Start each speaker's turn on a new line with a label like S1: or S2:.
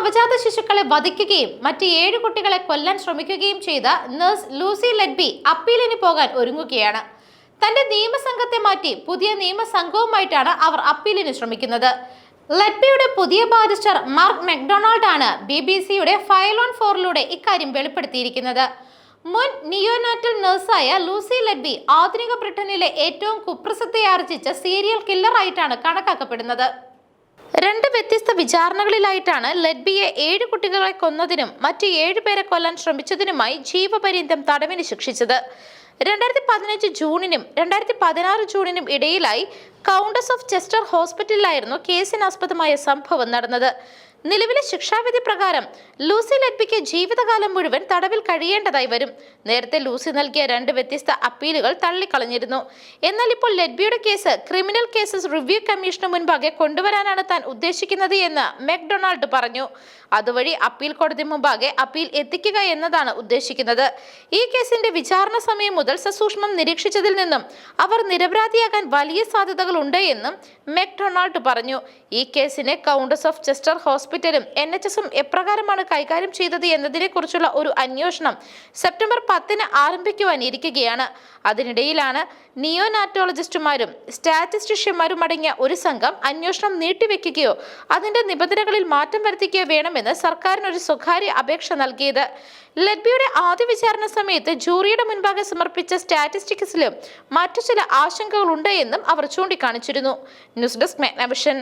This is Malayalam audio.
S1: നവജാത ശിശുക്കളെ വധിക്കുകയും മറ്റ് ഏഴ് കുട്ടികളെ കൊല്ലാൻ ശ്രമിക്കുകയും ചെയ്ത നഴ്സ് ലൂസി ലെഡ്ബി അപ്പീലിന് പോകാൻ ഒരുങ്ങുകയാണ്. തന്റെ നിയമസംഘത്തെ മാറ്റി പുതിയ നിയമസംഘവുമായിട്ടാണ് അവർ അപ്പീലിന് ശ്രമിക്കുന്നത്. ലെഡ്ബിയുടെ പുതിയ ബാരിസ്റ്റർ മാർക്ക് മെക്ഡൊണാൾഡ് ആണ് ബി ബി സിയുടെ ഫയൽ ഓൺ ഫോറിലൂടെ ഇക്കാര്യം വെളിപ്പെടുത്തിയിരിക്കുന്നത്. മുൻ നിയോനാറ്റൽ നഴ്സായ ലൂസി ലെഡ്ബി ആധുനിക ബ്രിട്ടനിലെ ഏറ്റവും കുപ്രസിദ്ധിയാർജിച്ച സീരിയൽ കില്ലറായിട്ടാണ് കണക്കാക്കപ്പെടുന്നത്. രണ്ട് വ്യത്യസ്ത വിചാരണകളിലായിട്ടാണ് ലഡ്ബിയെ ഏഴ് കുട്ടികളെ കൊന്നതിനും മറ്റ് ഏഴ് പേരെ കൊല്ലാൻ ശ്രമിച്ചതിനുമായി ജീവപര്യന്തം തടവിന് ശിക്ഷിച്ചത്. രണ്ടായിരത്തി പതിനഞ്ച് ജൂണിനും രണ്ടായിരത്തി പതിനാറ് ജൂണിനും ഇടയിലായി കൗണ്ടസ് ഓഫ് ചെസ്റ്റർ ഹോസ്പിറ്റലിലായിരുന്നു കേസിനാസ്പദമായ സംഭവം നടന്നത്. നിലവിലെ ശിക്ഷാവിധി പ്രകാരം ലൂസി ലെഡ്ബിക്ക് ജീവിതകാലം മുഴുവൻ തടവിൽ കഴിയേണ്ടതായി വരും. നേരത്തെ ലൂസി നൽകിയ രണ്ട് വ്യത്യസ്ത അപ്പീലുകൾ തള്ളിക്കളഞ്ഞിരുന്നു. എന്നാൽ ഇപ്പോൾ ലഡ്ബിയുടെ കേസ് ക്രിമിനൽ കേസസ് റിവ്യൂ കമ്മീഷന് മുൻപാകെ കൊണ്ടുവരാനാണ് താൻ ഉദ്ദേശിക്കുന്നത് എന്ന് മെക്ഡൊണാൾഡ് പറഞ്ഞു. അതുവഴി അപ്പീൽ കോടതി മുമ്പാകെ അപ്പീൽ എത്തിക്കുക എന്നതാണ് ഉദ്ദേശിക്കുന്നത്. ഈ കേസിന്റെ വിചാരണ സമയം മുതൽ സസൂക്ഷ്മം നിരീക്ഷിച്ചതിൽ നിന്നും അവർ നിരപരാധിയാകാൻ വലിയ സാധ്യതകൾ ഉണ്ട് എന്നും മെക്ഡൊണാൾഡ് പറഞ്ഞു. ഈ കേസിനെ കൗണ്ടസ് ഓഫ് ചെസ്റ്റർ ഹോസ്പിറ്റലും എൻ എച്ച് എസും എപ്രകാരമാണ് കൈകാര്യം ചെയ്തത് എന്നതിനെക്കുറിച്ചുള്ള ഒരു അന്വേഷണം സെപ്റ്റംബർ പത്തിന് ആരംഭിക്കുവാനിരിക്കുകയാണ്. അതിനിടയിലാണ് നിയോനാറ്റോളജിസ്റ്റുമാരും സ്റ്റാറ്റിസ്റ്റിഷ്യന്മാരും അടങ്ങിയ ഒരു സംഘം അന്വേഷണം നീട്ടിവെക്കുകയോ അതിന്റെ നിബന്ധനകളിൽ മാറ്റം വരുത്തിക്കുകയോ വേണമെന്ന് സർക്കാരിന് ഒരു സ്വകാര്യ അപേക്ഷ നൽകിയത്. ലെഡ്ബിയുടെ ആദ്യ വിചാരണ സമയത്ത് ജൂറിയുടെ മുൻപാകെ സമർപ്പിച്ച സ്റ്റാറ്റിസ്റ്റിക്സിലും മറ്റു ചില ആശങ്കകളുണ്ട് എന്നും അവർ ചൂണ്ടിക്കാണിച്ചിരുന്നു. News desk മെഗ്നവിഷൻ